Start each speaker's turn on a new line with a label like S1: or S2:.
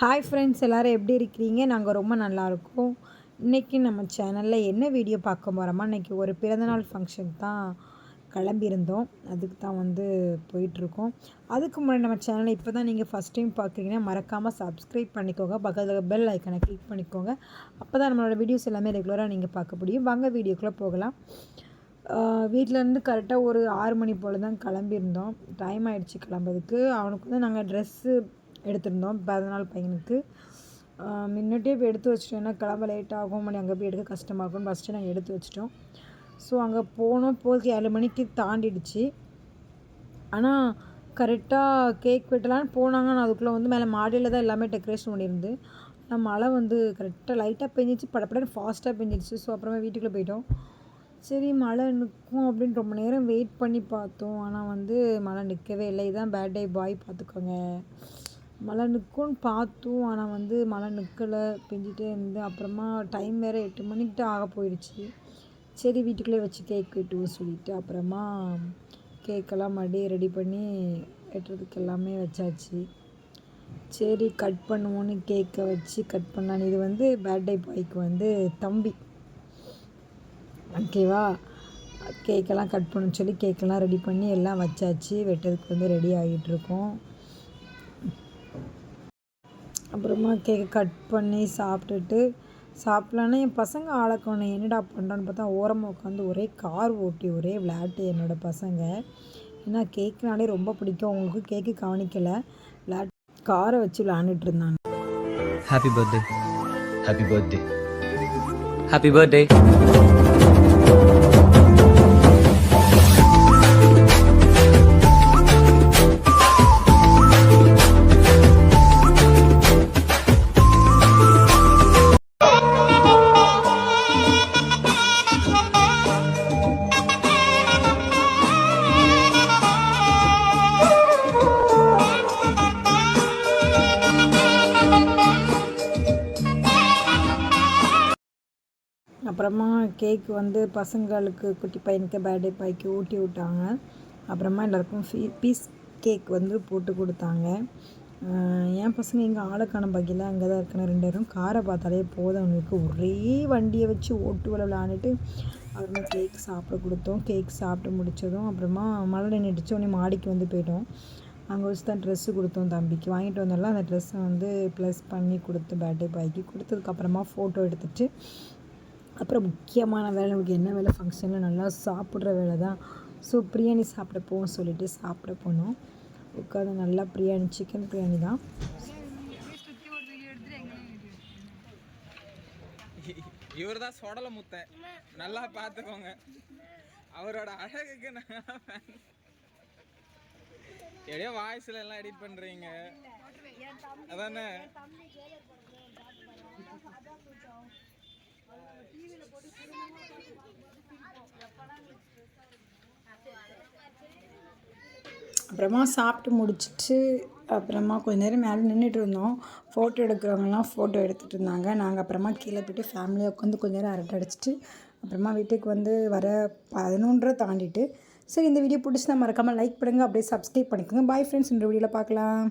S1: Hi friends எல்லோரும் எப்படி இருக்கிறீங்க? நாங்கள் ரொம்ப நல்லாயிருக்கோம் இன்றைக்கி நம்ம சேனலில் என்ன வீடியோ பார்க்க போகிறோமா இன்றைக்கி ஒரு பிறந்தநாள் ஃபங்க்ஷன் தான் கிளம்பியிருந்தோம். அதுக்கு தான் வந்து போயிட்டுருக்கோம். அதுக்கு முன்னாடி நம்ம சேனலை இப்போ தான் நீங்கள் ஃபஸ்ட் டைம் பார்க்குறீங்கன்னா மறக்காமல் சப்ஸ்கிரைப் பண்ணிக்கோங்க. பக்கத்தில் பெல் ஐக்கனை கிளிக் பண்ணிக்கோங்க. அப்போ தான் நம்மளோட வீடியோஸ் எல்லாமே ரெகுலராக நீங்கள் பார்க்க முடியும். வாங்க வீடியோக்குள்ளே போகலாம். வீட்டிலேருந்து கரெக்டாக ஒரு ஆறு மணி போல் தான் கிளம்பியிருந்தோம். டைம் ஆகிடுச்சு கிளம்புறதுக்கு. அவனுக்கு வந்து நாங்கள் ட்ரெஸ்ஸு எடுத்திருந்தோம். பிறந்தநாள் பையனுக்கு. முன்னாடியே இப்போ எடுத்து வச்சிட்டோம். ஏன்னா கிளம்ப லேட் ஆகும். மணி அங்கே போய் எடுக்க கஷ்டமாகும் ஃபஸ்ட்டு நாங்கள் எடுத்து வச்சிட்டோம். ஸோ அங்கே போனோம். போகிறதுக்கு ஏழு மணிக்கு தாண்டிடுச்சு. ஆனால் கரெக்டாக கேக் வெட்டலான்னு போனாங்க. நான் அதுக்குள்ளே வந்து மேலே மாடியில் தான் எல்லாமே டெக்கரேஷன் பண்ணியிருந்து ஆனால் மழை வந்து கரெக்டாக லைட்டாக பெஞ்சிச்சு. படப்படன்னு ஃபாஸ்ட்டாக பெஞ்சிடுச்சு. ஸோ அப்புறமா வீட்டுக்குள்ளே போயிட்டோம். சரி மழை நிற்கும் அப்படின்னு ரொம்ப நேரம் வெயிட் பண்ணி பார்த்தோம். ஆனால் வந்து மழை நிற்கவே இல்லை. இதுதான் பேர்டே பாய் பார்த்துக்கோங்க. மழை நிற்கும் பார்த்தோம். ஆனால் வந்து மழை நிற்கலை பெஞ்சிட்டே இருந்து அப்புறமா டைம் வேறு எட்டு மணிக்கிட்ட ஆக போயிடுச்சு. சரி வீட்டுக்குள்ளே வச்சு கேக் வெட்டுவோம் சொல்லிவிட்டு அப்புறமா கேக்கெல்லாம் மறுபடியும் ரெடி பண்ணி வெட்டுறதுக்கு எல்லாமே வச்சாச்சு. சரி கட் பண்ணுவோன்னு கேக்கை வச்சு கட் பண்ணான் இது வந்து பேர்த்டே பாய்க்கு வந்து தம்பி. ஓகேவா கேக்கெல்லாம் கட் பண்ண சொல்லி கேக்கெல்லாம் ரெடி பண்ணி எல்லாம் வச்சாச்சு. வெட்டுறதுக்கு வந்து ரெடி ஆகிட்டுருக்கோம் அப்புறமா கேக்கை கட் பண்ணி சாப்பிட்டுட்டு சாப்பிட்லான்னா என் பசங்க ஆளக்கணும். என்னடா பண்ணுறான்னு பார்த்தா ஓரமாக உட்காந்து ஒரே கார் ஓட்டி ஒரே விளையாட்டு என்னோடய பசங்க. ஏன்னா கேக்குனாலே ரொம்ப பிடிக்கும். அவங்களுக்கு கேக்கு கவனிக்கலை. விளையாட்டு காரை வச்சு விளையாண்டுட்டு இருந்தாங்க.
S2: Happy birthday happy birthday happy birthday
S1: அப்புறமா கேக் வந்து பசங்களுக்கு குட்டி பையனுக்கு பர்த்டே பாய்க்கு ஊட்டி விட்டாங்க. அப்புறமா எல்லாருக்கும் ஃபீ பீஸ் கேக் வந்து போட்டு கொடுத்தாங்க. என் பசங்க இங்கே ஆளுக்கான பகையில் அங்கே தான் இருக்கணும் ரெண்டு பேரும். காரை பார்த்தாலே போதும். அவங்களுக்கு ஒரே வண்டியை வச்சு ஓட்டு விளையாண்டுட்டு விளாண்டுட்டு அப்புறமா கேக் சாப்பிட கொடுத்தோம். கேக் சாப்பிட்டு முடித்ததும் அப்புறமா மழை நின்றுச்சு உடனே மாடிக்கு வந்து போயிட்டோம். அங்கே வச்சு தான் ட்ரெஸ்ஸு கொடுத்தோம் தம்பிக்கு. வாங்கிட்டு வந்தாலும் அந்த ட்ரெஸ்ஸை வந்து ப்ளஸ் பண்ணி கொடுத்து பர்த்டே பாய்க்கு கொடுத்ததுக்கப்புறமா ஃபோட்டோ எடுத்துகிட்டு அப்புறம் முக்கியமான வேலை நமக்கு என்ன வேலை? ஃபங்க்ஷனில் நல்லா சாப்பிட்ற வேலை தான். ஸோ பிரியாணி சாப்பிட போவோம் சொல்லிட்டு சாப்பிட போனோம். உட்காந்து நல்லா பிரியாணி சிக்கன் பிரியாணி தான்.
S3: இவர் தான் சொடல முத்த. நல்லா பார்த்துக்கோங்க. அவரோட அழகுக்கு எப்படியோ வாய்ஸ்ல எல்லாம் எடிட் பண்றீங்க. அதானே?
S1: அப்புறமா சாப்பிட்டு முடிச்சிட்டு அப்புறமா கொஞ்ச நேரம் மேலே நின்றுட்டு இருந்தோம். ஃபோட்டோ எடுக்கிறவங்கலாம் ஃபோட்டோ எடுத்துகிட்டு இருந்தாங்க. நாங்கள் அப்புறமா கீழே போய்ட்டு ஃபேமிலியாக உட்காந்து கொஞ்ச நேரம் அரட்டை அடிச்சிட்டு அப்புறமா வீட்டுக்கு வந்து வர பதினொன்றரை தாண்டிட்டு சரி இந்த வீடியோ பிடிச்சி தான் மறக்காமல் லைக் பண்ணுங்கள் அப்படியே சப்ஸ்கிரைப் பண்ணிக்கோங்க. பாய் ஃப்ரெண்ட்ஸ் இந்த வீடியோவில் பார்க்கலாம்.